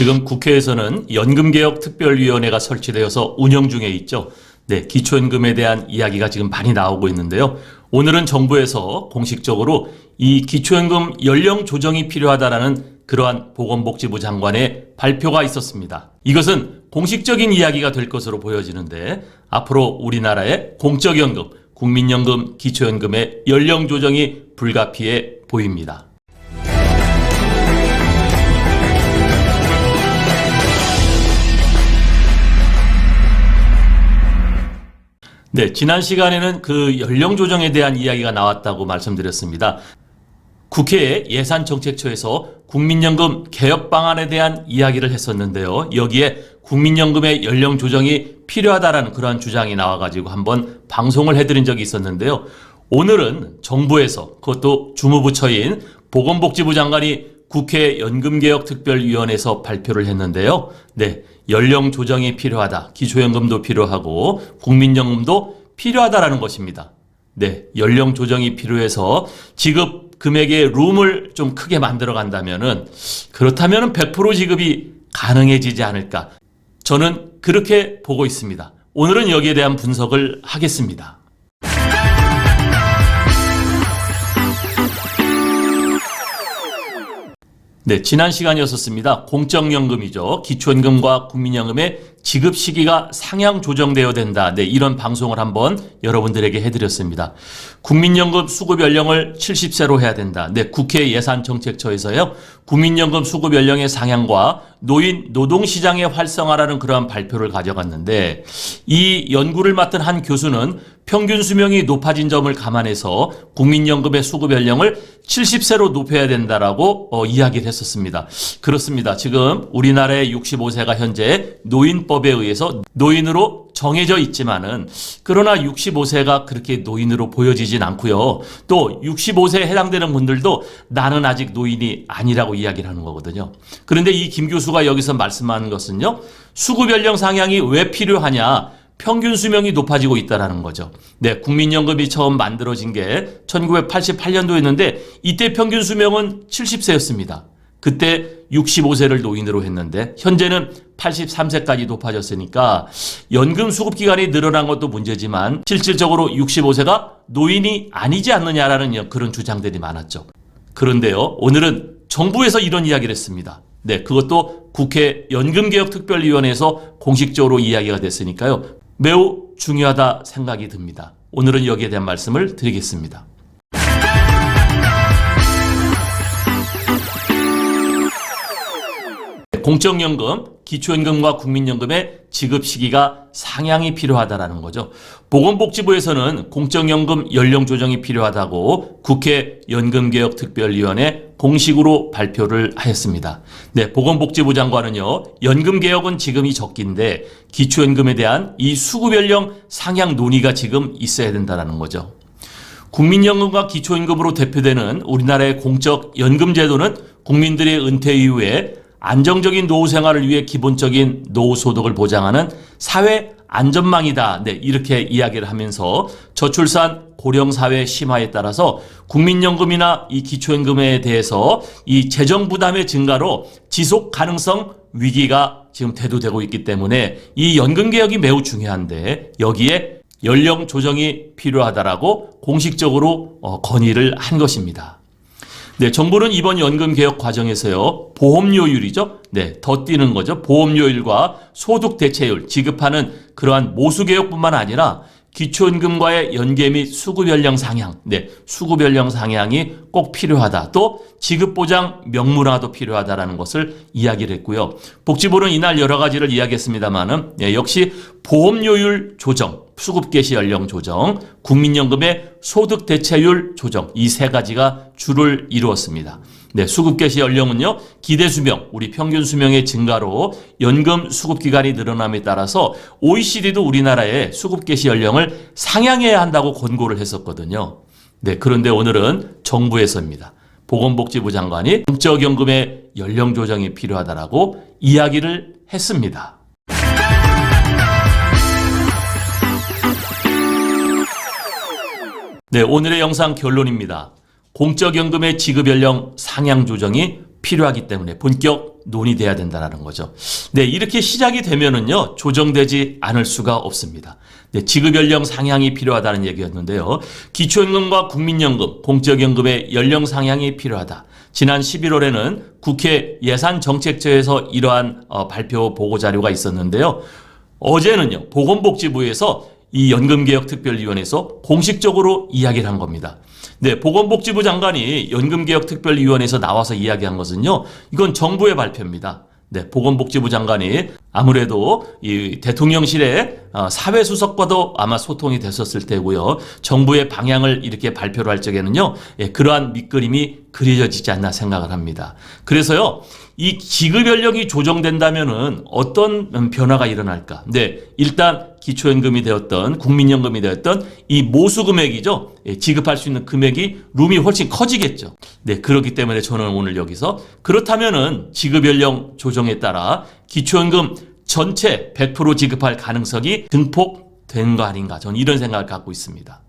지금 국회에서는 연금개혁 특별위원회가 설치되어서 운영 중에 있죠. 네, 기초연금에 대한 이야기가 지금 많이 나오고 있는데요. 오늘은 정부에서 공식적으로 이 기초연금 연령 조정이 필요하다라는 그러한 보건복지부 장관의 발표가 있었습니다. 이것은 공식적인 이야기가 될 것으로 보여지는데 앞으로 우리나라의 공적연금, 국민연금, 기초연금의 연령 조정이 불가피해 보입니다. 네, 지난 시간에는 그 연령 조정에 대한 이야기가 나왔다고 말씀드렸습니다. 국회 예산정책처에서 국민연금 개혁 방안에 대한 이야기를 했었는데요. 여기에 국민연금의 연령 조정이 필요하다라는 그러한 주장이 나와가지고 한번 방송을 해드린 적이 있었는데요. 오늘은 정부에서 그것도 주무부처인 보건복지부 장관이 국회 연금개혁특별위원회에서 발표를 했는데요. 네, 연령 조정이 필요하다. 기초연금도 필요하고 국민연금도 필요하다라는 것입니다. 네, 연령 조정이 필요해서 지급 금액의 룸을 좀 크게 만들어 간다면은 그렇다면은 100% 지급이 가능해지지 않을까. 저는 그렇게 보고 있습니다. 오늘은 여기에 대한 분석을 하겠습니다. 네, 지난 시간이었었습니다. 공적연금이죠. 기초연금과 국민연금의 지급 시기가 상향 조정되어야 된다. 네, 이런 방송을 한번 여러분들에게 해드렸습니다. 국민연금 수급 연령을 70세로 해야 된다. 네, 국회 예산정책처에서요. 국민연금 수급 연령의 상향과 노인 노동시장의 활성화라는 그러한 발표를 가져갔는데 이 연구를 맡은 한 교수는 평균 수명이 높아진 점을 감안해서 국민연금의 수급 연령을 70세로 높여야 된다라고 어, 이야기를 했었습니다. 그렇습니다. 지금 우리나라의 65세가 현재 노인 법에 의해서 노인으로 정해져 있지만은 그러나 65세가 그렇게 노인으로 보여지진 않고요. 또 65세에 해당되는 분들도 나는 아직 노인이 아니라고 이야기를 하는 거거든요. 그런데 이 김 교수가 여기서 말씀하는 것은요. 수급 연령 상향이 왜 필요하냐? 평균 수명이 높아지고 있다라는 거죠. 네, 국민연금이 처음 만들어진 게 1988년도였는데 이때 평균 수명은 70세였습니다. 그때 65세를 노인으로 했는데 현재는 83세까지 높아졌으니까 연금 수급 기간이 늘어난 것도 문제지만 실질적으로 65세가 노인이 아니지 않느냐라는 그런 주장들이 많았죠. 그런데요, 오늘은 정부에서 이런 이야기를 했습니다. 네, 그것도 국회 연금개혁특별위원회에서 공식적으로 이야기가 됐으니까요. 매우 중요하다 생각이 듭니다. 오늘은 여기에 대한 말씀을 드리겠습니다. 공적연금, 기초연금과 국민연금의 지급 시기가 상향이 필요하다라는 거죠. 보건복지부에서는 공적연금 연령 조정이 필요하다고 국회 연금개혁특별위원회 공식으로 발표를 하였습니다. 네, 보건복지부 장관은요, 연금개혁은 지금이 적긴데 기초연금에 대한 이 수급 연령 상향 논의가 지금 있어야 된다는 거죠. 국민연금과 기초연금으로 대표되는 우리나라의 공적 연금 제도는 국민들의 은퇴 이후에 안정적인 노후 생활을 위해 기본적인 노후 소득을 보장하는 사회 안전망이다. 네, 이렇게 이야기를 하면서 저출산 고령 사회 심화에 따라서 국민연금이나 이 기초연금에 대해서 이 재정 부담의 증가로 지속 가능성 위기가 지금 대두되고 있기 때문에 이 연금 개혁이 매우 중요한데 여기에 연령 조정이 필요하다라고 공식적으로 어, 건의를 한 것입니다. 네, 정부는 이번 연금 개혁 과정에서요. 보험료율이죠. 네, 더 뛰는 거죠. 보험료율과 소득 대체율 지급하는 그러한 모수 개혁뿐만 아니라 기초연금과의 연계 및 수급 연령 상향, 네, 수급 연령 상향이 꼭 필요하다. 또 지급 보장 명문화도 필요하다라는 것을 이야기를 했고요. 복지부는 이날 여러 가지를 이야기했습니다만은 네, 역시 보험료율 조정, 수급 개시 연령 조정, 국민연금의 소득 대체율 조정 이 세 가지가 주를 이루었습니다. 네, 수급 개시 연령은요, 기대 수명, 우리 평균 수명의 증가로 연금 수급 기간이 늘어남에 따라서 OECD도 우리나라의 수급 개시 연령을 상향해야 한다고 권고를 했었거든요. 네, 그런데 오늘은 정부에서입니다. 보건복지부 장관이 공적연금의 연령 조정이 필요하다라고 이야기를 했습니다. 네, 오늘의 영상 결론입니다. 공적연금의 지급 연령 상향 조정이 필요하기 때문에 본격 논의돼야 된다는 거죠. 네, 이렇게 시작이 되면은요, 조정되지 않을 수가 없습니다. 네, 지급 연령 상향이 필요하다는 얘기였는데요. 기초연금과 국민연금, 공적연금의 연령 상향이 필요하다. 지난 11월에는 국회 예산정책처에서 이러한 어, 발표 보고 자료가 있었는데요. 어제는요, 보건복지부에서 이 연금개혁특별위원회에서 공식적으로 이야기를 한 겁니다. 네, 보건복지부 장관이 연금개혁특별위원회에서 나와서 이야기한 것은요, 이건 정부의 발표입니다. 네, 보건복지부 장관이 아무래도 이 대통령실의 어, 사회수석과도 아마 소통이 됐었을 테고요. 정부의 방향을 이렇게 발표를 할 적에는요, 예, 그러한 밑그림이 그려지지 않나 생각을 합니다. 그래서요, 이 지급 연령이 조정된다면은 어떤 음, 변화가 일어날까? 네, 일단 기초연금이 되었던 국민연금이 되었던 이 모수 금액이죠. 예, 지급할 수 있는 금액이 룸이 훨씬 커지겠죠. 네, 그렇기 때문에 저는 오늘 여기서 그렇다면은 지급 연령 조정에 따라 기초연금 전체 100% 지급할 가능성이 증폭된 거 아닌가? 저는 이런 생각을 갖고 있습니다.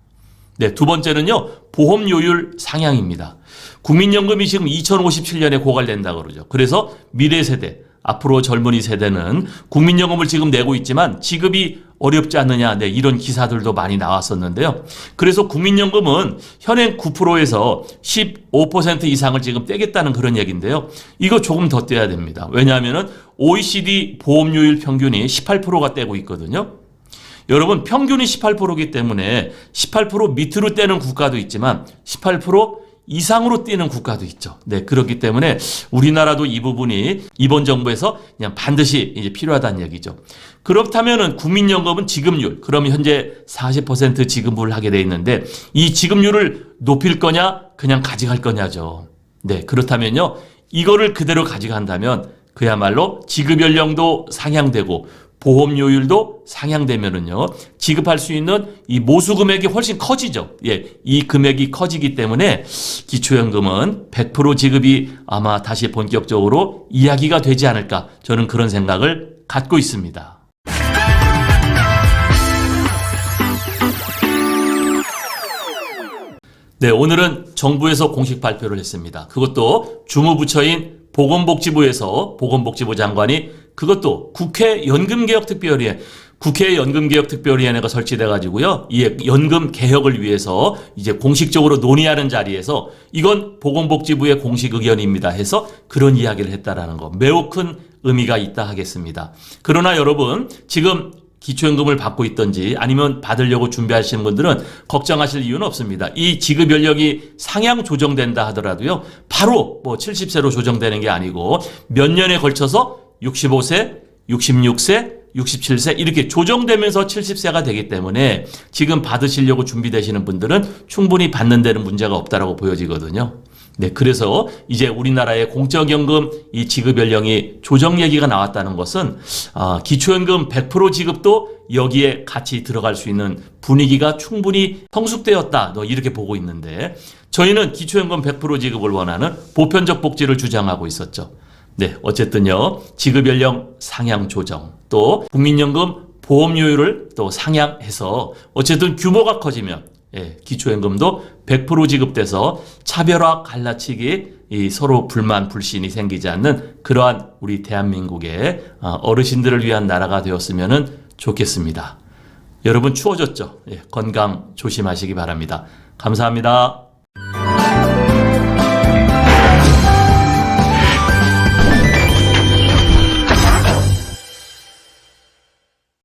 네, 두 번째는요, 보험료율 상향입니다. 국민연금이 지금 2057년에 고갈된다 그러죠. 그래서 미래 세대, 앞으로 젊은이 세대는 국민연금을 지금 내고 있지만 지급이 어렵지 않느냐, 네, 이런 기사들도 많이 나왔었는데요. 그래서 국민연금은 현행 9%에서 15% 이상을 지금 떼겠다는 그런 얘기인데요. 이거 조금 더 떼야 됩니다. 왜냐하면은 OECD 보험료율 평균이 18%가 떼고 있거든요. 여러분 평균이 18%이기 때문에 18% 밑으로 떼는 국가도 있지만 18% 이상으로 뛰는 국가도 있죠. 네, 그렇기 때문에 우리나라도 이 부분이 이번 정부에서 그냥 반드시 이제 필요하다는 얘기죠. 그렇다면은 국민연금은 지급률, 그러면 현재 40% 지급을 하게 돼 있는데 이 지급률을 높일 거냐, 그냥 가져갈 거냐죠. 네, 그렇다면요. 이거를 그대로 가져간다면 그야말로 지급 연령도 상향되고 보험료율도 상향되면은요 지급할 수 있는 이 모수 금액이 훨씬 커지죠. 예, 이 금액이 커지기 때문에 기초연금은 100% 지급이 아마 다시 본격적으로 이야기가 되지 않을까 저는 그런 생각을 갖고 있습니다. 네, 오늘은 정부에서 공식 발표를 했습니다. 그것도 주무부처인 보건복지부에서 보건복지부 장관이 그것도 국회 연금개혁특별위에 국회 연금개혁특별위원회가 설치돼 가지고요. 이 연금 개혁을 위해서 이제 공식적으로 논의하는 자리에서 이건 보건복지부의 공식 의견입니다 해서 그런 이야기를 했다라는 거 매우 큰 의미가 있다 하겠습니다. 그러나 여러분 지금 기초연금을 받고 있던지 아니면 받으려고 준비하시는 분들은 걱정하실 이유는 없습니다. 이 지급 연령이 상향 조정된다 하더라도요. 바로 뭐 70세로 조정되는 게 아니고 몇 년에 걸쳐서 65세, 66세, 67세 이렇게 조정되면서 70세가 되기 때문에 지금 받으시려고 준비되시는 분들은 충분히 받는 데는 문제가 없다라고 보여지거든요. 네, 그래서 이제 우리나라의 공적연금 이 지급 연령이 조정 얘기가 나왔다는 것은 아, 기초연금 100% 지급도 여기에 같이 들어갈 수 있는 분위기가 충분히 성숙되었다. 너 이렇게 보고 있는데 저희는 기초연금 100% 지급을 원하는 보편적 복지를 주장하고 있었죠. 네, 어쨌든요. 지급 연령 상향 조정 또 국민연금 보험료율을 또 상향해서 어쨌든 규모가 커지면 예, 기초연금도 100% 지급돼서 차별화 갈라치기 이 서로 불만 불신이 생기지 않는 그러한 우리 대한민국의 어, 어르신들을 위한 나라가 되었으면 좋겠습니다. 여러분 추워졌죠? 예, 건강 조심하시기 바랍니다. 감사합니다.